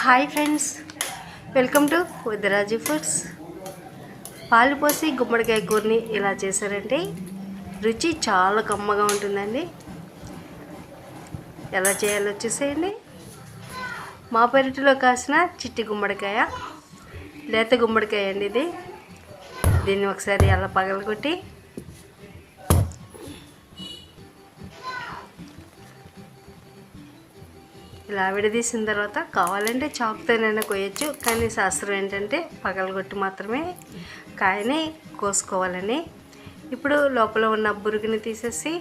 Hi friends welcome to Udaraji foods పాలు పోసి గుమ్మడికాయ కూరని ఇలా చేశారంటే రుచి చాలా కమ్మగా ఉంటుందండి. ఎలా చేయాలో చూసేయండి. మా పెరటిలో కాసిన చిట్టి గుమ్మడికాయ లేత గుమ్మడికాయ అండి ఇది. దీన్ని ఒకసారి అలా పగలగొట్టి ఇలా విడదీసిన తర్వాత కావాలంటే చాకుతోనైనా కోయచ్చు కానీ శాస్త్రం ఏంటంటే పగలగొట్టి మాత్రమే కాయని కోసుకోవాలని. ఇప్పుడు లోపల ఉన్న బురుగుని తీసేసి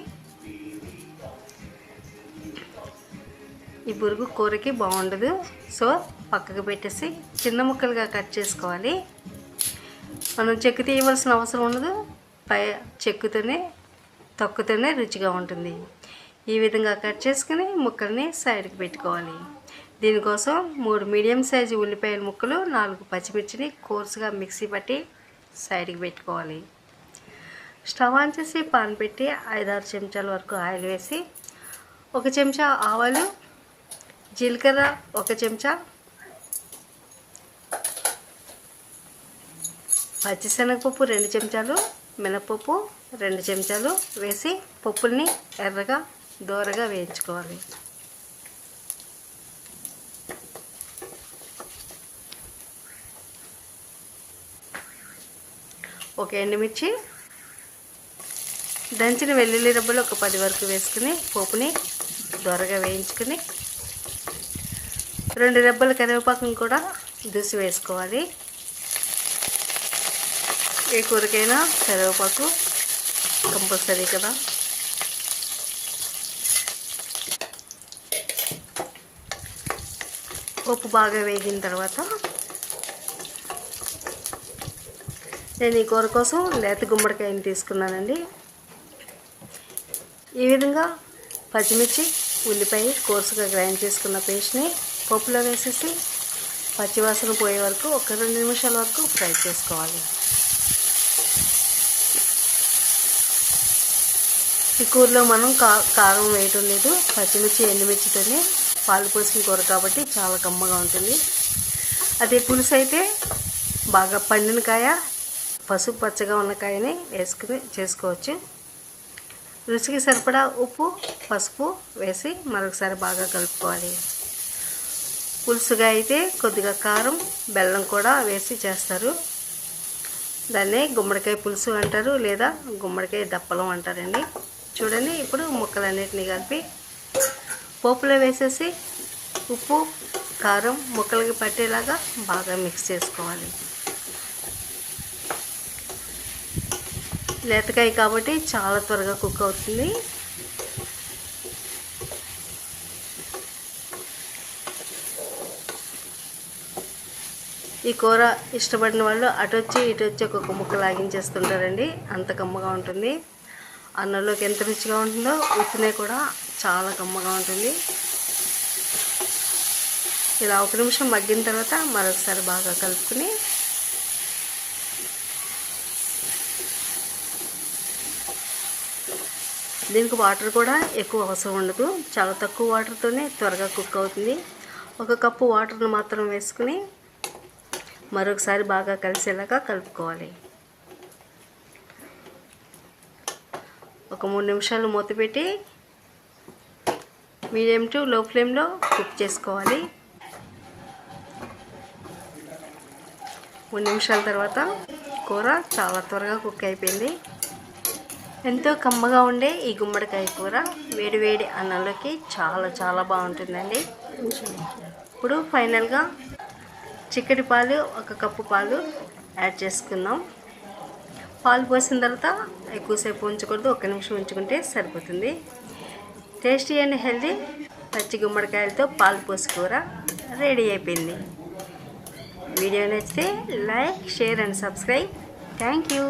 ఈ బురుగు కూరకి బాగుండదు. సో పక్కకు పెట్టేసి చిన్న ముక్కలుగా కట్ చేసుకోవాలి. మనం చెక్కు తీయవలసిన అవసరం ఉండదు. పై చెక్కుతోనే తొక్కుతోనే రుచిగా ఉంటుంది. ఈ విధంగా కట్ చేసుకుని ముక్కల్ని సైడ్కి పెట్టుకోవాలి. దీనికోసం మూడు మీడియం సైజు ఉల్లిపాయల ముక్కలు నాలుగు పచ్చిమిర్చిని కోర్సుగా మిక్సీ పట్టి సైడ్కి పెట్టుకోవాలి. స్టవ్ ఆన్ చేసి పాన్ పెట్టి ఐదారు చెంచాల వరకు ఆయిల్ వేసి ఒక చెంచా ఆవాలు జీలకర్ర ఒక చెంచా పచ్చిశనగపప్పు రెండు చెంచాలు మినపప్పు రెండు చెంచాలు వేసి పప్పుల్ని ఎర్రగా దూరగా వేయించుకోవాలి. ఒక ఎండుమిర్చి. దంచిన వెల్లుల్లి రబ్బలు ఒక పది వరకు వేసుకుని పోపుని దొరగా వేయించుకుని రెండు రెబ్బల కరివేపాకం కూడా దూసి వేసుకోవాలి. ఏ కూరకైనా కరివేపాకు కంపల్సరీ కదా. పప్పు బాగా వేగిన తర్వాత నేను ఈ కూర కోసం లేత గుమ్మడికాయని తీసుకున్నానండి. ఈ విధంగా పచ్చిమిర్చి ఉల్లిపాయ కోర్సుగా గ్రైండ్ చేసుకున్న పేస్ట్ని పప్పులో వేసేసి పచ్చివాసన పోయే వరకు ఒక రెండు నిమిషాల వరకు ఫ్రై చేసుకోవాలి. ఈ కూరలో మనం కా కారం వేయటం లేదు పచ్చిమిర్చి ఎండుమిర్చితోనే పాలు పోసిన కూర కాబట్టి చాలా కమ్మగా ఉంటుంది. అదే పులుసు అయితే బాగా పండిన కాయ పసుపు పచ్చగా ఉన్న కాయని వేసుకుని చేసుకోవచ్చు. రుచికి సరిపడా ఉప్పు పసుపు వేసి మరొకసారి బాగా కలుపుకోవాలి. పులుసుగా అయితే కొద్దిగా కారం బెల్లం కూడా వేసి చేస్తారు. దాన్ని గుమ్మడికాయ పులుసు అంటారు లేదా గుమ్మడికాయ దప్పలం అంటారండి. చూడండి ఇప్పుడు ముక్కలన్నిటిని కలిపి పోపులో వేసేసి ఉప్పు కారం ముక్కలకి పట్టేలాగా బాగా మిక్స్ చేసుకోవాలి. లేతకాయ కాబట్టి చాలా త్వరగా కుక్ అవుతుంది. ఈ కూర ఇష్టపడిన వాళ్ళు అటు వచ్చి ఇటు వచ్చి ఒక్కొక్క ముక్క లాగించేస్తుంటారండి అంత కమ్మగా ఉంటుంది. అన్నంలోకి ఎంత రుచిగా ఉంటుందో ఉత్తినే కూడా చాలా కమ్మగా ఉంటుంది. ఇలా ఒక నిమిషం మగ్గిన తర్వాత మరొకసారి బాగా కలుపుకుని దీనికి వాటర్ కూడా ఎక్కువ అవసరం ఉండదు. చాలా తక్కువ వాటర్తోనే త్వరగా కుక్ అవుతుంది. ఒక కప్పు వాటర్ను మాత్రం వేసుకుని మరొకసారి బాగా కలిసేలాగా కలుపుకోవాలి. ఒక మూడు నిమిషాలు మూత పెట్టి మీడియం టు లో ఫ్లేమ్లో కుక్ చేసుకోవాలి. మూడు నిమిషాల తర్వాత కూర చాలా త్వరగా కుక్ అయిపోయింది. ఎంతో కమ్మగా ఉండే ఈ గుమ్మడికాయ కూర వేడి వేడి అన్నంలోకి చాలా చాలా బాగుంటుందండి. ఇప్పుడు ఫైనల్గా చిక్కటి పాలు ఒక కప్పు పాలు యాడ్ చేసుకుందాం. పాలు పోసిన తర్వాత ఎక్కువసేపు ఉంచకూడదు ఒక నిమిషం ఉంచుకుంటే సరిపోతుంది. టేస్టీ అండ్ హెల్దీ పచ్చి గుమ్మడికాయలతో పాలు పోసి కూర రెడీ అయిపోయింది. వీడియో నచ్చితే like share and subscribe. Thank you.